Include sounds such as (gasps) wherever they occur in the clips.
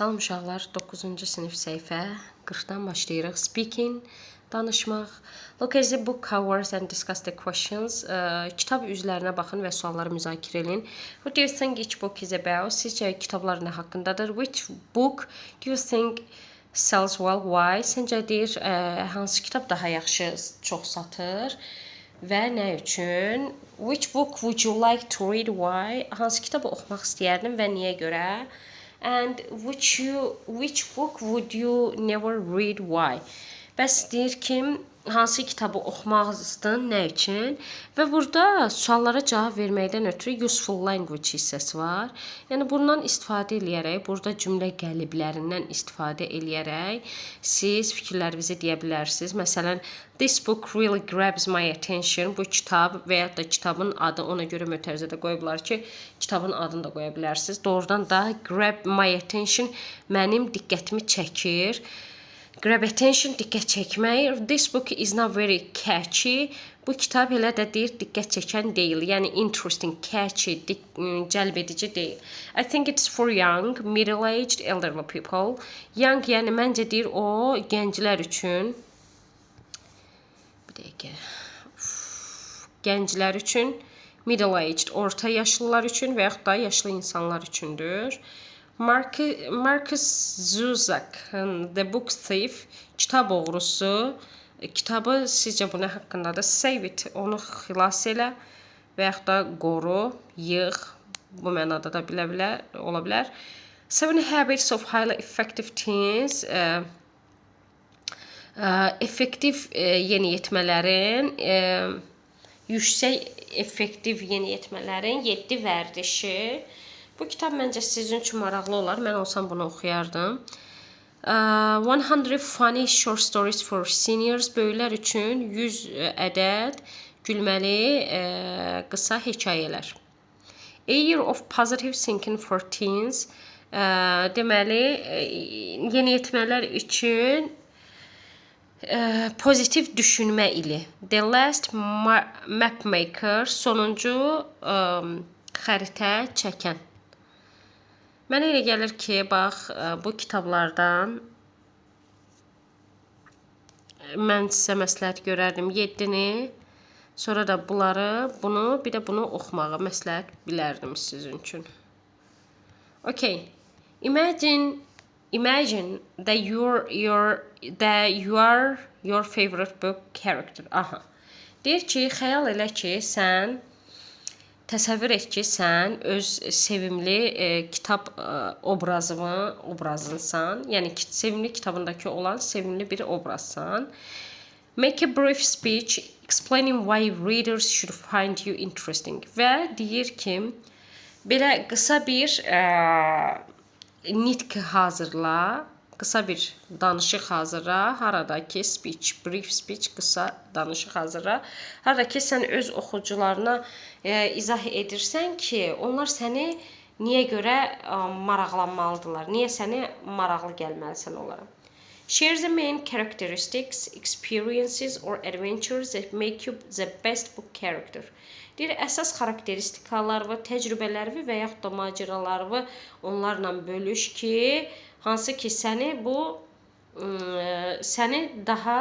Salam uşaqlar, 9-cu sinif səhifə 40-dan başlayırıq. Speaking, danışmaq. Look at the book covers and discuss the questions. Ə, kitab üzlərinə baxın və sualları müzakirə edin. What do you think each book is about? Sizcə kitablar nə haqqındadır? Which book do you think sells well? Why? Səncə deyir, ə, hansı kitab daha yaxşı çox satır? Və nə üçün? Which book would you like to read? Why? Hansı kitabı oxumaq istəyərdin və niyə görə? And which you which book would you never read? Why? Bəs deyir ki, hansı kitabı oxumaqsın, nə üçün? Və burada suallara cavab verməkdən ötürü useful language hissəsi var. Yəni bundan istifadə eləyərək, burada cümlə qəliblərindən istifadə eləyərək siz fikirlərinizi deyə bilərsiniz. Məsələn, this book really grabs my attention. Bu kitab və ya da kitabın adı ona görə mötərizədə qoyublar ki, kitabın adını da qoya bilərsiniz. Doğrudan da grab my attention mənim diqqətimi çəkir. Grab attention diqqət çəkmək. This book is not very catchy. Bu kitab elə də deyir diqqət çəkən deyil. Yəni interesting, catchy, dik, cəlb edici deyil. I think it's for young, middle-aged, elderly people. Young yəni məncə deyir o gənclər üçün. Bir dəqiqə. Gənclər üçün, middle-aged, orta yaşlılar üçün və yaxud da yaşlı insanlar üçündür. Marcus, Marcus Zuzak'ın The Book Thief, kitab oğrusu. Kitabı sizcə bu nə haqqındadır? Save it, onu xilas elə və yaxud da qoru, yığ. Bu mənada da bilə bilər, ola bilər. Seven Habits of Highly Effective Teens. Ə, ə, effektiv ə, yeniyetmələrin ə, yüksək effektiv yeniyetmələrin 7 vərdişi. Bu kitab məncə sizin üçün maraqlı olar. Mən olsam bunu oxuyardım. Uh, 100 funny short stories for seniors böyüklər üçün 100 ədəd gülməli ə, qısa hekayələr. A year of positive thinking for teens. Ə, deməli, ə, yeniyetmələr üçün ə, pozitiv düşünmə ili. The Last Ma Map Maker sonuncu ə, xəritə çəkən. Mənə elə gəlir ki, bax, e, bu kitablardan mən sizə məsləhət görərdim 7-ni. Sonra da bunları, bunu, bir də bunu oxumağı məsləhət bilərdim sizin üçün. Okay. Imagine imagine that you're your that you are your favorite book character. Aha. Deyir ki, xəyal elə ki, sən Təsəvvür et ki, sən öz sevimli e, kitab e, obrazını, obrazınsan. Yəni sevimli kitabındakı olan sevimli bir obrazsan. Make a brief speech explaining why readers should find you interesting. Və deyir ki, belə qısa bir e, nitq hazırla qısa bir danışıq hazırla. Haradakı speech, brief speech qısa danışıq hazırla. Haradakı sən öz oxucularına e, izah edirsən ki, onlar səni niyə görə e, maraqlanmalıdırlar? Niyə səni maraqlı gəlməlisən onlara? Share the main characteristics, experiences or adventures that make you the best book character. Deyir, əsas xarakteristikalarını, təcrübələri və yaxud da macəralarını onlarla bölüş ki, hansı ki səni bu ə, səni daha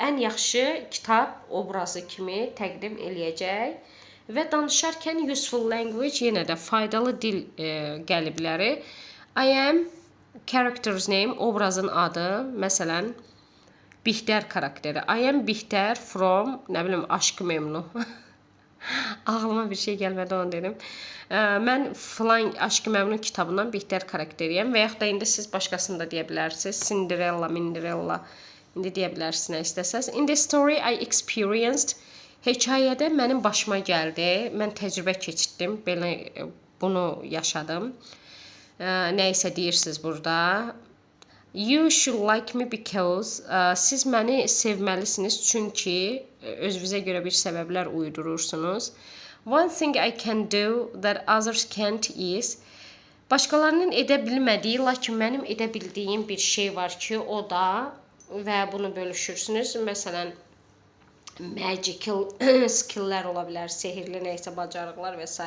ən yaxşı kitab obrazı kimi təqdim eləyəcək və danışarkən useful language yenə də faydalı dil ə, qəlibləri I am character's name obrazın adı, məsələn Bixtər karakteri. I am Bixtər from, nə bilim, Aşk Memnu. (laughs) Ağlıma bir şey gəlmədi onu dedim. Mən filan Aşk-ı Məmnun kitabından Bihter karakteriyəm və yaxud da indi siz başqasını da deyə bilərsiniz. Cinderella, Minderella. İndi deyə bilərsiniz nə istəsəz. In the story I experienced hekayədə mənim başıma gəldi. Mən təcrübə keçirdim. Belə bunu yaşadım. Nə isə deyirsiniz burada. You should like me because uh, siz məni sevməlisiniz çünki özünüzə görə bir səbəblər uydurursunuz. One thing I can do that others can't is Başqalarının edə bilmədiyi, lakin mənim edə bildiyim bir şey var ki, o da və bunu bölüşürsünüz. Məsələn, magical (coughs) skilllər ola bilər, sehirli nə isə bacarıqlar və s.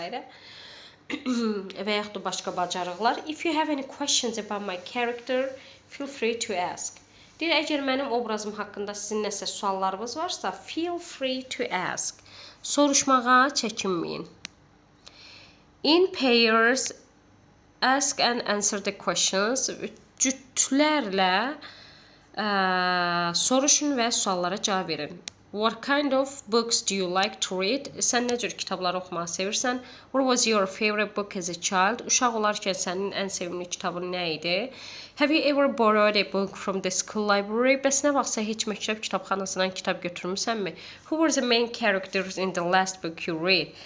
(coughs) və yaxud da başqa bacarıqlar. If you have any questions about my character, feel free to ask. Deyir, əgər mənim obrazım haqqında sizin nəsə suallarınız varsa, feel free to ask. Soruşmağa çəkinməyin. In pairs, ask and answer the questions. Cütlərlə ə, soruşun və suallara cavab verin. What kind of books do you like to read? Sən nə cür kitablar oxumağı sevirsən? What was your favorite book as a child? Uşaq olarkən sənin ən sevimli kitabın nə idi? Have you ever borrowed a book from the school library? Bəs nə vaxtsa heç məktəb kitabxanasından kitab götürmüsənmi? Who were the main characters in the last book you read?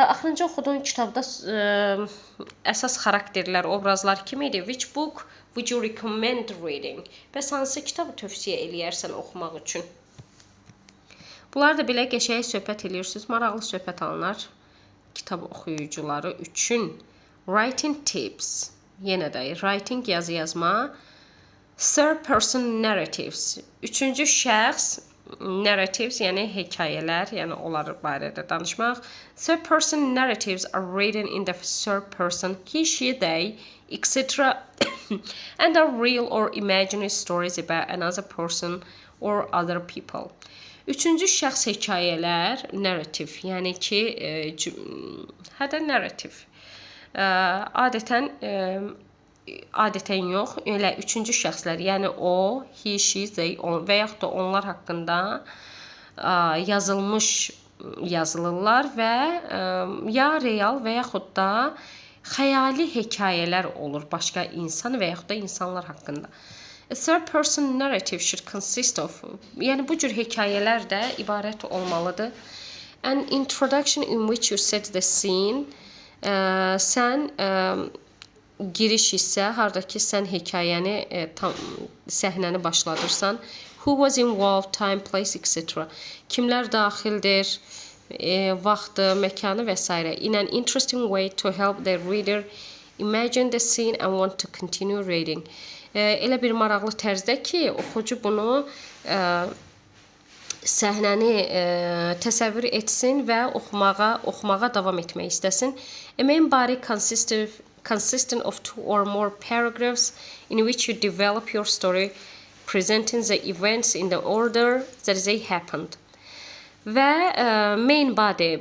Axırıncı oxuduğun kitabda ə, əsas xarakterlər, obrazlar kim idi? Which book would you recommend reading? Bəs hansı kitabı tövsiyə eləyərsən oxumaq üçün? Bunlar da belə qəşəng söhbət eləyirsiniz, maraqlı söhbət alınar kitab oxuyucuları üçün. Writing tips. Yenə də writing yazı yazma. Third person narratives. Üçüncü şəxs narratives, yəni hekayələr, yəni onlar barədə danışmaq. Third person narratives are written in the third person, he, she, they, etc. and are real or imaginary stories about another person or other people. Üçüncü şəxs hekayələr, narrativ, yəni ki, e, cüm- hə də narrativ. Ə, adətən ə, adətən yox, elə üçüncü şəxslər, yəni o, he, she, they, on və yaxud da onlar haqqında yazılmış yazılırlar və ya real və yaxud da xəyali hekayələr olur başqa insan və yaxud da insanlar haqqında. Third person narrative should consist of yəni bu cür hekayələr də ibarət olmalıdır. An introduction in which you set the scene ə, sən ə, giriş hissə, harda ki sən hekayəni ə, tam səhnəni başladırsan. Who was involved, time, place, etc. Kimlər daxildir, e, vaxtı, məkanı və s. In an interesting way to help the reader imagine the scene and want to continue reading. E, elə bir maraqlı tərzdə ki, oxucu bunu e, səhnəni e, təsəvvür etsin və oxumağa, oxumağa davam etmək istəsin. A main body consistent consistent of two or more paragraphs in which you develop your story presenting the events in the order that they happened. Və ə, main body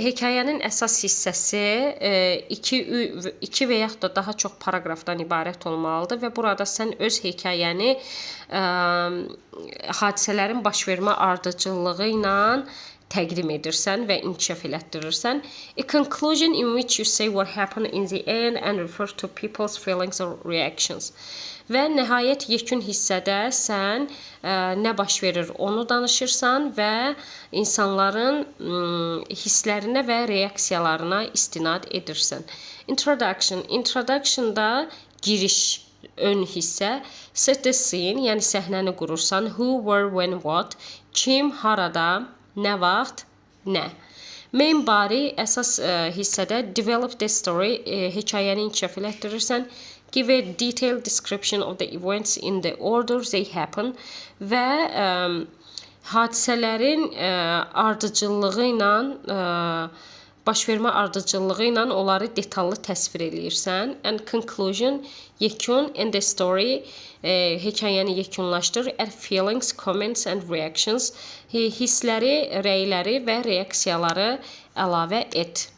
hekayənin əsas hissəsi 2 2 və yaxud da daha çox paraqrafdan ibarət olmalıdır və burada sən öz hekayəni ə, hadisələrin baş vermə ardıcıllığı ilə təqdim edirsən və inkişaf elətdirirsən. A conclusion in which you say what happened in the end and refer to people's feelings or reactions. Və nəhayət yekun hissədə sən ə, nə baş verir onu danışırsan və insanların ə, hisslərinə və reaksiyalarına istinad edirsən. Introduction. Introduction-da giriş ön hissə, set the scene, yəni səhnəni qurursan, who, where, when, what, kim, harada, nə vaxt, nə. Main body əsas ə, hissədə develop the story, ə, hekayəni inkişaf elətdirirsən. Give a detailed description of the events in the order they happen və ə, hadisələrin ə, ardıcıllığı ilə ə, baş vermə ardıcıllığı ilə onları detallı təsvir eləyirsən. And conclusion, yekun and the story e, hekayəni yekunlaşdır. Add feelings, comments and reactions. Hi- Hissləri, rəyləri və reaksiyaları əlavə et.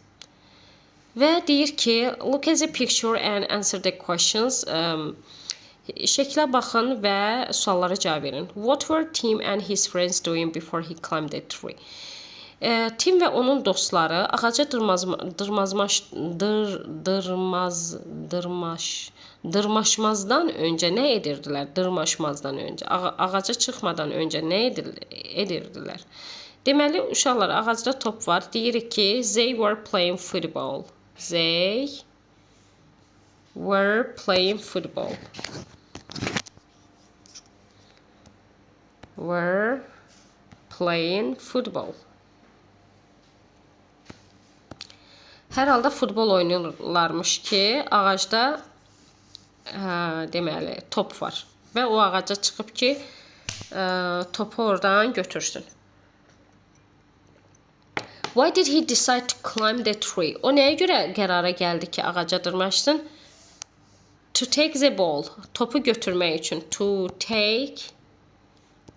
Və deyir ki, look at the picture and answer the questions. Um, şəklə baxın və suallara cavab verin. What were Tim and his friends doing before he climbed the tree? E, Tim və onun dostları ağaca dırmazma, dırmazmaş, dır, dırmaz, dırmaş, dırmaşmazdan öncə nə edirdilər? Dırmaşmazdan öncə, ağa, ağaca çıxmadan öncə nə edir, edirdilər? Deməli, uşaqlar ağacda top var. Deyirik ki, they were playing football. They were playing football. Were playing football. Hər halda futbol oynayırlarmış ki, ağacda ə, deməli top var və o ağaca çıxıb ki, ə, topu oradan götürsün. Why did he decide to climb the tree? O nəyə görə qərara gəldi ki, ağaca dırmaşsın? To take the ball. Topu götürmək üçün. To take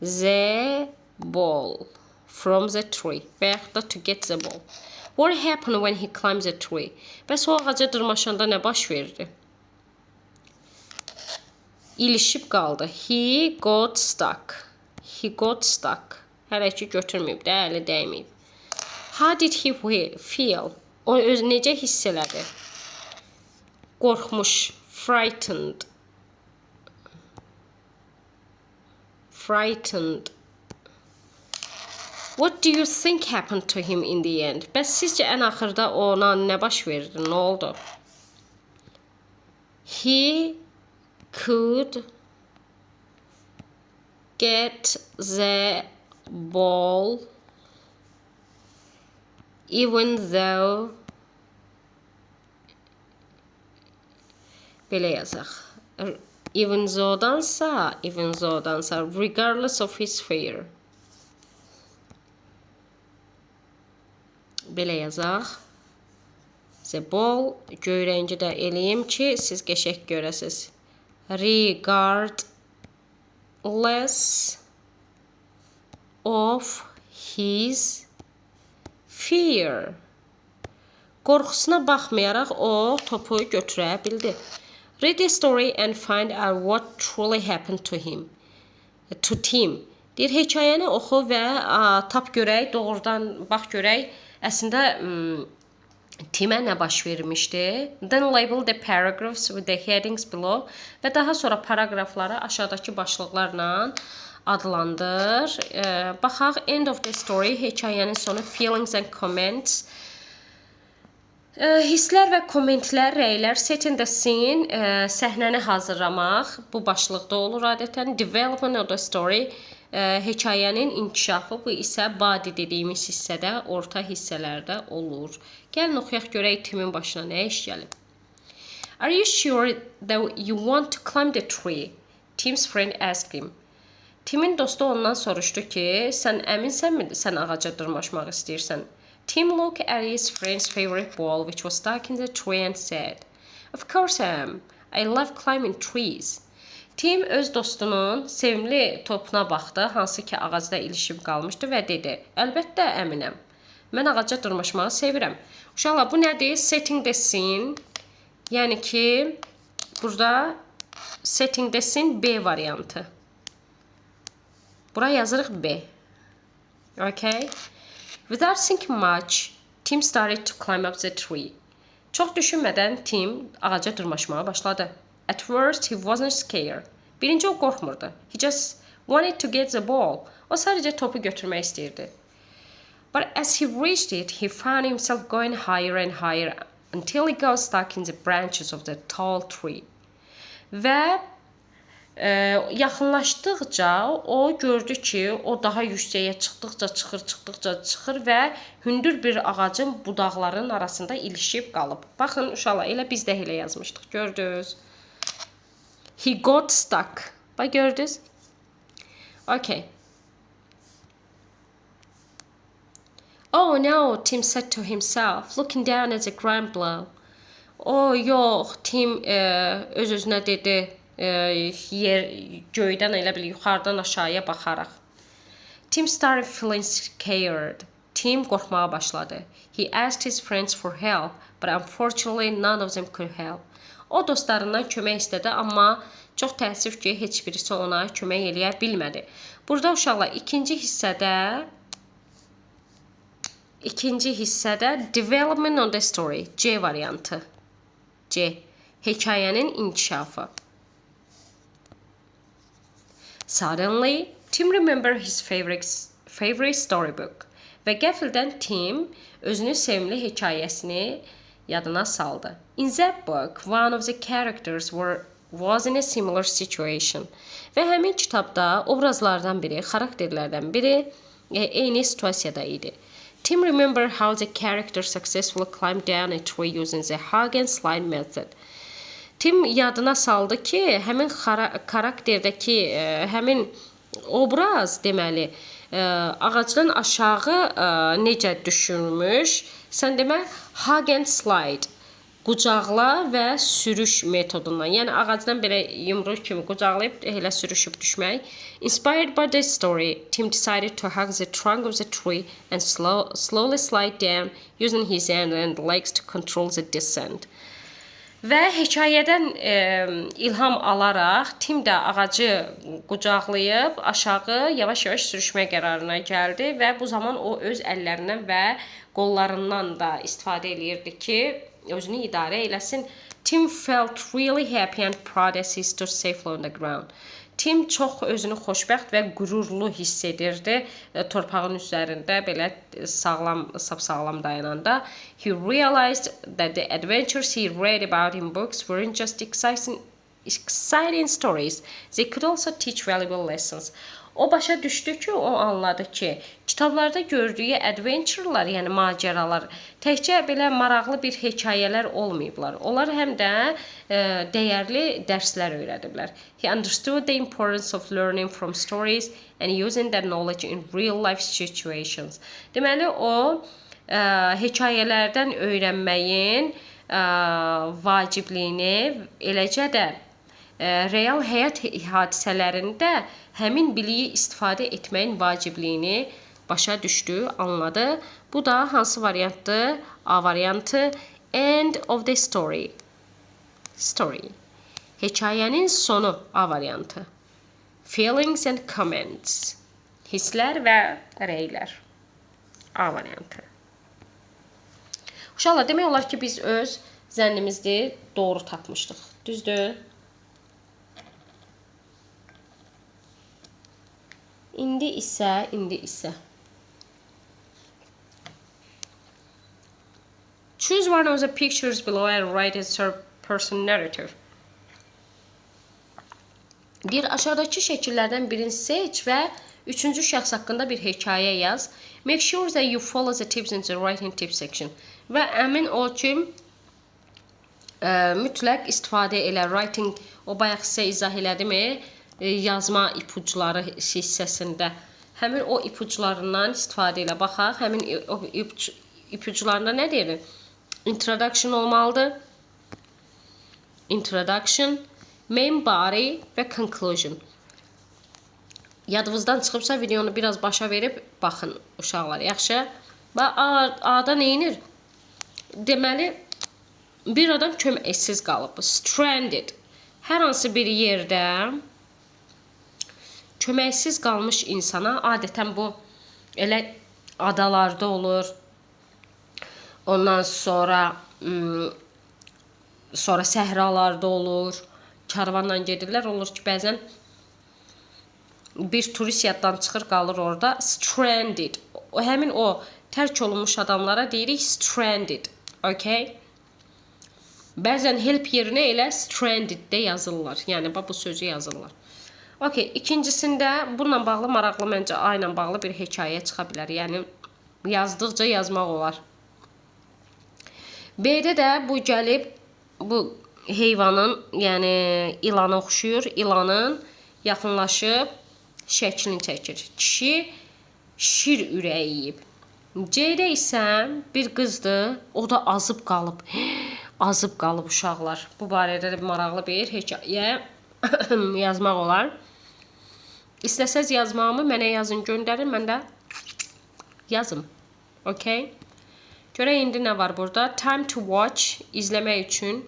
the ball from the tree. Və da to get the ball. What happened when he climbed the tree? Bəs o ağaca dırmaşanda nə baş verdi? İlişib qaldı. He got stuck. He got stuck. Hələ ki götürməyib də, əli dəyməyib. How did he fe- feel? O öz necə hiss elədi? Qorxmuş, frightened. Frightened. What do you think happened to him in the end? Bəs sizcə ən axırda ona nə baş verdi? Nə oldu? He could get the ball even though belə yazaq. Er, even though-dansa, even though-dansa, regardless of his fear. Belə yazaq. The ball göy rəngi də eləyim ki, siz qəşəng görəsiz. Regardless of his fear. Qorxusuna baxmayaraq o topu götürə bildi. Read the story and find out what truly happened to him. To Tim. Deyir hekayəni oxu və a, tap görək, doğrudan bax görək. Əslində m, Timə nə baş vermişdi? Then label the paragraphs with the headings below və daha sonra paraqrafları aşağıdakı başlıqlarla adlandır. Baxaq end of the story hekayənin sonu feelings and comments. Hisslər və kommentlər, rəylər, setting the scene, e, səhnəni hazırlamaq bu başlıqda olur adətən. Development of the story, e, hekayənin inkişafı bu isə body dediyimiz hissədə, orta hissələrdə olur. Gəlin oxuyaq görək Timin başına nə iş gəlib. Are you sure that you want to climb the tree? Tim's friend asked him. Timin dostu ondan soruşdu ki, sən əminsənmi sən ağaca dırmaşmaq istəyirsən? Tim looked at his friend's favorite ball which was stuck in the tree and said, Of course I am. I love climbing trees. Tim öz dostunun sevimli topuna baxdı, hansı ki ağacda ilişib qalmışdı və dedi: "Əlbəttə əminəm. Mən ağaca dırmaşmağı sevirəm." Uşaqlar, bu nədir? Setting the scene. Yəni ki, burada setting the scene B variantı. Bura yazırıq B. Okay? Without thinking much, Tim started to climb up the tree. Çox düşünmədən Tim ağaca dırmaşmağa başladı. At first he wasn't scared. Birinci o qorxmurdu. He just wanted to get the ball. O sadəcə topu götürmək istəyirdi. But as he reached it, he found himself going higher and higher until he got stuck in the branches of the tall tree. Və yaxınlaşdıqca o gördü ki, o daha yüksəyə çıxdıqca çıxır, çıxdıqca çıxır və hündür bir ağacın budaqlarının arasında ilişib qalıb. Baxın uşaqlar, elə biz də elə yazmışdıq. Gördünüz? He got stuck. Bax gördünüz? Okay. Oh no, Tim said to himself, looking down at the ground. Oh yox, Tim e, öz-özünə dedi, yer göydən elə bil yuxarıdan aşağıya baxaraq. Tim started feeling scared. Tim qorxmağa başladı. He asked his friends for help, but unfortunately none of them could help. O dostlarından kömək istədi, amma çox təəssüf ki, heç birisi ona kömək eləyə bilmədi. Burada uşaqlar ikinci hissədə ikinci hissədə development of the story C variantı. C. Hekayənin inkişafı. Suddenly, Tim remembered his favorite, favorite storybook və qəfildən Tim özünün sevimli hekayəsini yadına saldı. In that book, one of the characters were was in a similar situation. Və həmin kitabda obrazlardan biri, xarakterlərdən biri e, eyni situasiyada idi. Tim remembered how the character successfully climbed down a tree using the hug and slide method. Tim yadına saldı ki, həmin xara- karakterdəki ə, həmin obraz deməli e, ağacdan aşağı e, necə düşürmüş? Sən demə hug and slide. Qucaqla və sürüş metodundan. Yəni ağacdan belə yumruq kimi qucaqlayıb elə sürüşüb düşmək. Inspired by this story, Tim decided to hug the trunk of the tree and slow, slowly slide down using his hand and legs to control the descent. Və hekayədən e, ilham alaraq Tim də ağacı qucaqlayıb aşağı yavaş-yavaş sürüşmə qərarına gəldi və bu zaman o öz əllərindən və qollarından da istifadə eləyirdi ki, özünü idarə eləsin. Tim felt really happy and proud as he stood safely on the ground. Tim çox özünü xoşbəxt və qürurlu hiss edirdi e, torpağın üzərində belə sağlam, sapsağlam dayananda. He realized that the adventures he read about in books weren't just exciting exciting stories. They could also teach valuable lessons. O başa düşdü ki, o anladı ki, kitablarda gördüyü adventurelar, yəni macəralar təkcə belə maraqlı bir hekayələr olmayıblar. Onlar həm də e, dəyərli dərslər öyrədiblər. He understood the importance of learning from stories and using that knowledge in real life situations. Deməli o e, hekayələrdən öyrənməyin e, vacibliyini, eləcə də real həyat hadisələrində həmin biliyi istifadə etməyin vacibliyini başa düşdü, anladı. Bu da hansı variantdır? A variantı end of the story. Story. Hekayənin sonu A variantı. Feelings and comments. Hisslər və rəylər. A variantı. Uşaqlar, demək olar ki, biz öz zənnimizi doğru tapmışdıq. Düzdür? İndi isə, indi isə. Choose one of the pictures below and write third person narrative. Bir aşağıdakı şəkillərdən birini seç və üçüncü şəxs haqqında bir hekayə yaz. Make sure that you follow the tips in the writing tip section. Və əmin ol ki, ə, mütləq istifadə elə writing o bayaq sizə izah elədimi? E, yazma ipuçları hissəsində həmin o ipuçlarından istifadə ilə baxaq. Həmin ipuçlarında nə deyilir? Introduction olmalıdır. Introduction, main body və conclusion. Yadınızdan çıxıbsa videonu biraz başa verib baxın uşaqlar, yaxşı? Və A-da neyinir? Deməli, bir adam köməksiz qalıb, stranded. Hər hansı bir yerdə köməksiz qalmış insana adətən bu elə adalarda olur. Ondan sonra sonra səhralarda olur. Karvanla gedirlər. Olur ki, bəzən bir turist yaddan çıxır, qalır orada stranded. O həmin o tərk olunmuş adamlara deyirik stranded. Okay? Bəzən help yerinə elə stranded də yazırlar. Yəni bu sözü yazırlar. Okey, ikincisində bununla bağlı maraqlı məncə A bağlı bir hekayə çıxa bilər. Yəni yazdıqca yazmaq olar. B-də də bu gəlib bu heyvanın, yəni ilana oxşuyur. İlanın yaxınlaşıb şəklini çəkir. Kişi şir ürəyi yeyib. C-də isə bir qızdır, o da azıb qalıb. (gasps) azıb qalıb uşaqlar. Bu barədə də maraqlı bir hekayə (coughs) yazmaq olar. İstəsəz yazmağımı mənə yazın, göndərin, mən də yazım. Okay? Görək indi nə var burada? Time to watch, izləmək üçün.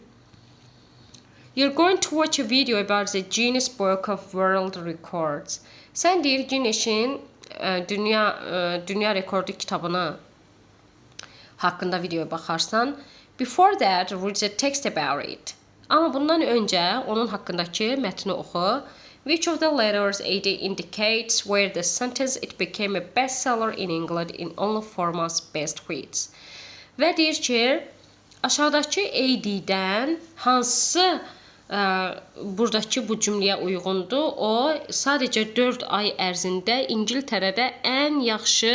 You're going to watch a video about the Guinness Book of World Records. Sən deyir Guinness'in e, dünya e, dünya rekordu kitabına haqqında videoya baxarsan, before that read the text about it. Amma bundan öncə onun haqqındakı mətni oxu. Which of the letters AD indicates where the sentence it became a bestseller in England in only four months best hits. Və deyir ki, aşağıdakı AD-dən hansı ə, e, buradakı bu cümləyə uyğundur? O sadəcə 4 ay ərzində İngiltərədə ən yaxşı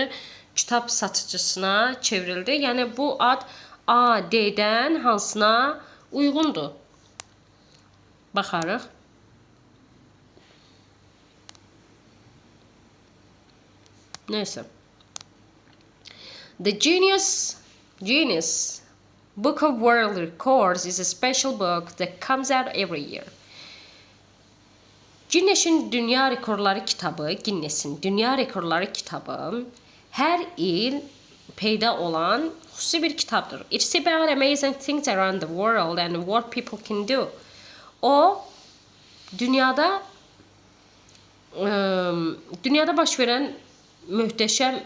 kitab satıcısına çevrildi. Yəni bu ad AD-dən hansına uyğundur? Baxarıq. Neyse. The Genius Genius Book of World Records is a special book that comes out every year. Guinness'in Dünya Rekorları kitabı, Guinness'in Dünya Rekorları kitabı her il peyda olan xüsusi bir kitabdır. It's about amazing things around the world and what people can do. O dünyada ıı, dünyada baş verən möhtəşəm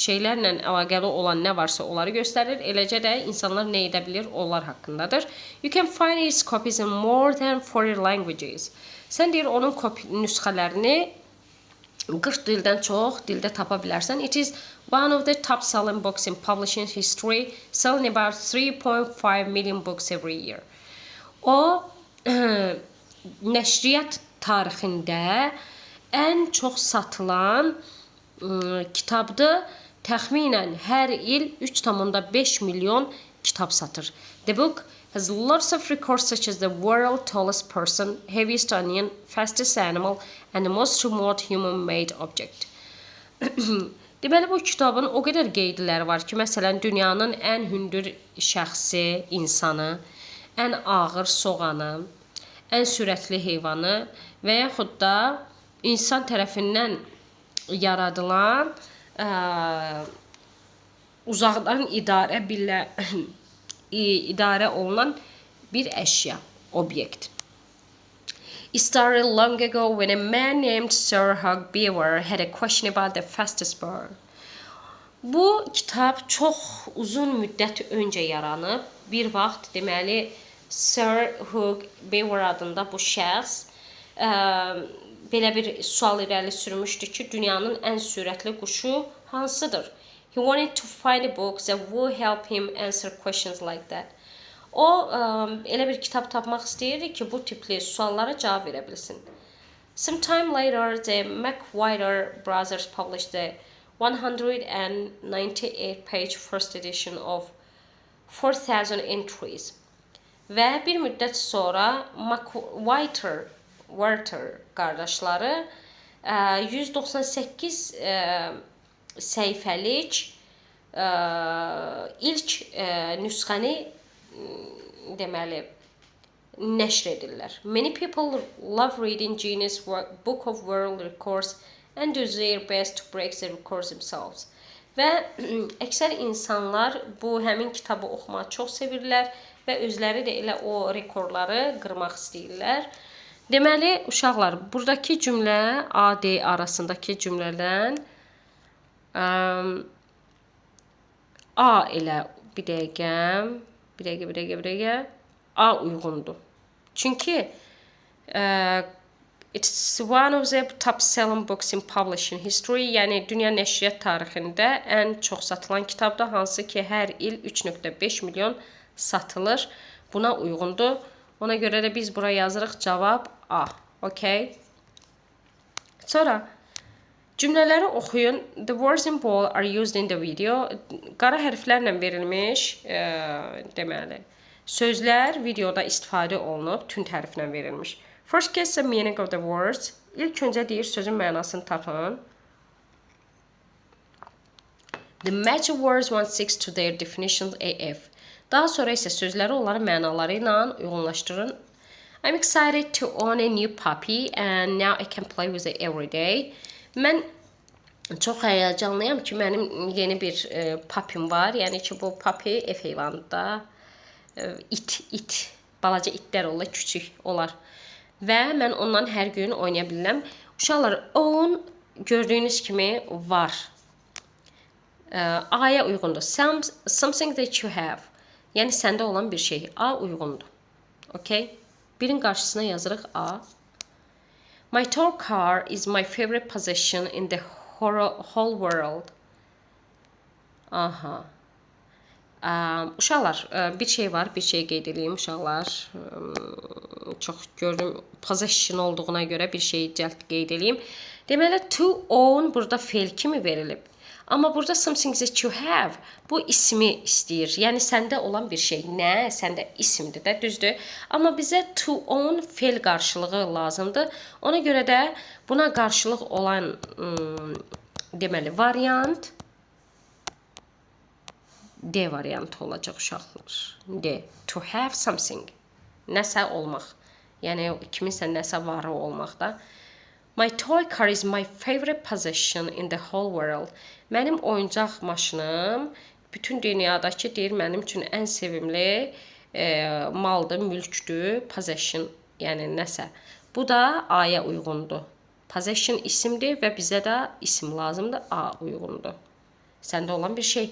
şeylərlə əlaqəli olan nə varsa onları göstərir. Eləcə də insanlar nə edə bilir onlar haqqındadır. You can find its copies in more than 40 languages. Sən deyir onun kopi nüsxələrini 40 dildən çox dildə tapa bilərsən. It is one of the top selling books in publishing history, selling about 3.5 million books every year. O (clears throat) nəşriyyat tarixində ən çox satılan ıı, kitabdır. Təxminən hər il 3.5 milyon kitab satır. The book has lots of records such as the world tallest person, heaviest onion, fastest animal and the most remote human-made object. (clears throat) Deməli bu kitabın o qədər qeydləri var ki, məsələn, dünyanın ən hündür şəxsi, insanı, ən ağır soğanı, ən sürətli heyvanı və yaxud da insan tərəfindən yaradılan ə, uzaqdan idarə bilə (coughs) idarə olunan bir əşya, obyekt. It started long ago when a man named Sir Hug Beaver had a question about the fastest bird. Bu kitab çox uzun müddət öncə yaranıb. Bir vaxt deməli Sir Hugh Beaver adında bu şəxs ə, belə bir sual irəli sürmüşdü ki, dünyanın ən sürətli quşu hansıdır? He wanted to find a book that would help him answer questions like that. O ə, elə bir kitab tapmaq istəyirdi ki, bu tipli suallara cavab verə bilsin. Sometime later, the McWhiter brothers published the 198-page first edition of 4,000 entries. Və bir müddət sonra McWhiter Whiter qardaşları ə, 198 ə, səhifəlik ə, ilk nüsxəni deməli nəşr edirlər. Many people love reading Guinness Book of World Records and do their best to break the records themselves. Və əksər insanlar bu həmin kitabı oxumağı çox sevirlər və özləri də elə o rekorları qırmaq istəyirlər. Deməli, uşaqlar, buradakı cümlə A, D arasındakı cümlədən A elə bir dəqiqə, bir dəqiqə, bir dəqiqə, bir dəqiqə A uyğundur. Çünki ə, it's one of the top selling books in publishing history, yəni dünya nəşriyyat tarixində ən çox satılan kitabdır, hansı ki hər il 3.5 milyon satılır. Buna uyğundur. Ona görə də biz bura yazırıq cavab A. Okay? Sonra Cümlələri oxuyun. The words in bold are used in the video. Qara hərflərlə verilmiş, e, deməli, sözlər videoda istifadə olunub, tünd hərflə verilmiş. First guess the meaning of the words. İlk öncə deyir sözün mənasını tapın. The match words one six to their definitions AF. Daha sonra isə sözləri onların mənaları ilə uyğunlaşdırın. I'm excited to own a new puppy and now I can play with it every day. Mən çox həyəcanlıyam ki, mənim yeni bir e, papim var. Yəni ki, bu papi ev heyvanıdır. E, it, it. Balaca itlər olar, küçük olar. Və mən ondan hər gün oynaya bilirəm. Uşaqlar, own gördüyünüz kimi var. Ə, A-ya. Some, something that you have. Yəni səndə olan bir şey. A uyğundur. Okay? Birin qarşısına yazırıq A. My toy car is my favorite possession in the whole world. Aha. Əm, uşaqlar, ə, bir şey var, bir şey qeyd edeyim uşaqlar. Əm, Çox gördüm possession olduğuna görə bir şey cəld qeyd edeyim. Deməli to own burada fe'l kimi verilib. Amma burada something that you have bu ismi istəyir. Yəni səndə olan bir şey. Nə? Səndə isimdir də, düzdür? Amma bizə to own fe'l qarşılığı lazımdır. Ona görə də buna qarşılıq olan ım, deməli variant D variantı olacaq uşaqlar. D. To have something. Nəsə olmaq. Yəni kiminsə nəsə varı olmaq da. My toy car is my favorite possession in the whole world. Mənim oyuncaq maşınım bütün dünyadakı deyir mənim üçün ən sevimli e, maldır, mülkdür, possession, yəni nəsə. Bu da A-ya uyğundur. Possession isimdir və bizə də isim lazımdır, A uyğundur. Səndə olan bir şey.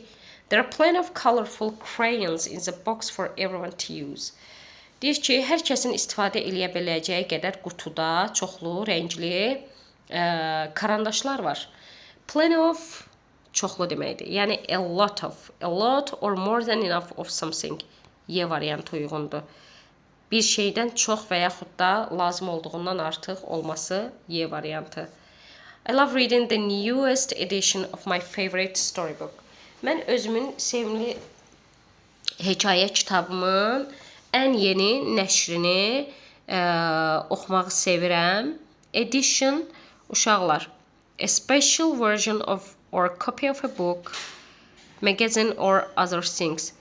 There are plenty of colorful crayons in the box for everyone to use. Deyir ki, hər kəsin istifadə edə biləcəyi qədər qutuda çoxlu, rəngli ə, karandaşlar var. Plenty of çoxlu deməkdir. Yəni a lot of, a lot or more than enough of something. Y variantı uyğundur. Bir şeydən çox və yaxud da lazım olduğundan artıq olması Y variantı. I love reading the newest edition of my favorite storybook. Mən özümün sevimli hekayə kitabımın ən yeni nəşrini ə, oxumağı sevirəm. Edition uşaqlar. A special version of or copy of a book, magazine or other things.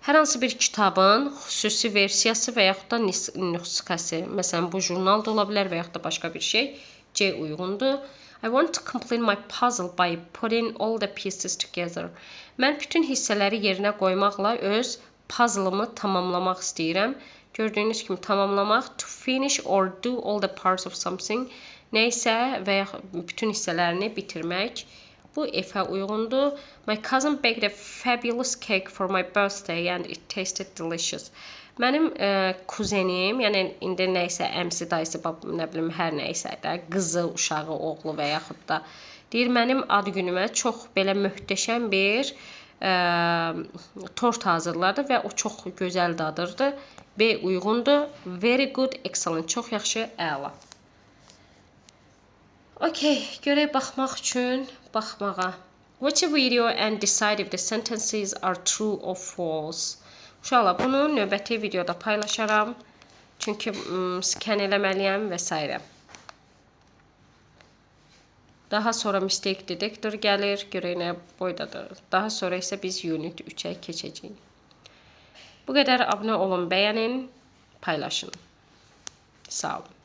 Hər hansı bir kitabın xüsusi versiyası və yaxud da nüsxəsi. Məsələn, bu jurnal da ola bilər və yaxud da başqa bir şey. C uyğundur. I want to complete my puzzle by putting all the pieces together. Mən bütün hissələri yerinə qoymaqla öz puzzle-ımı tamamlamaq istəyirəm. Gördüyünüz kimi tamamlamaq to finish or do all the parts of something nəysə və ya bütün hissələrini bitirmək. Bu F-ə uyğundur. My cousin baked a fabulous cake for my birthday and it tasted delicious. Mənim ə, kuzenim, yəni indi nə isə əmsi, dayısı, bab, nə bilim, hər nə isə də, qızı, uşağı, oğlu və yaxud da deyir mənim ad günümə çox belə möhtəşəm bir ə, tort hazırladı və o çox gözəl dadırdı. B uyğundur. Very good, excellent. Çox yaxşı, əla. Okay, görək baxmaq üçün baxmağa. Watch a video and decide if the sentences are true or false. Uşaqlar, bunu növbəti videoda paylaşaram. Çünki skan eləməliyəm və s. Daha sonra mistake detector gəlir, görək nə boydadır. Daha sonra isə biz unit 3-ə keçəcəyik. Bu qədər abunə olun, bəyənin, paylaşın. Sağ olun.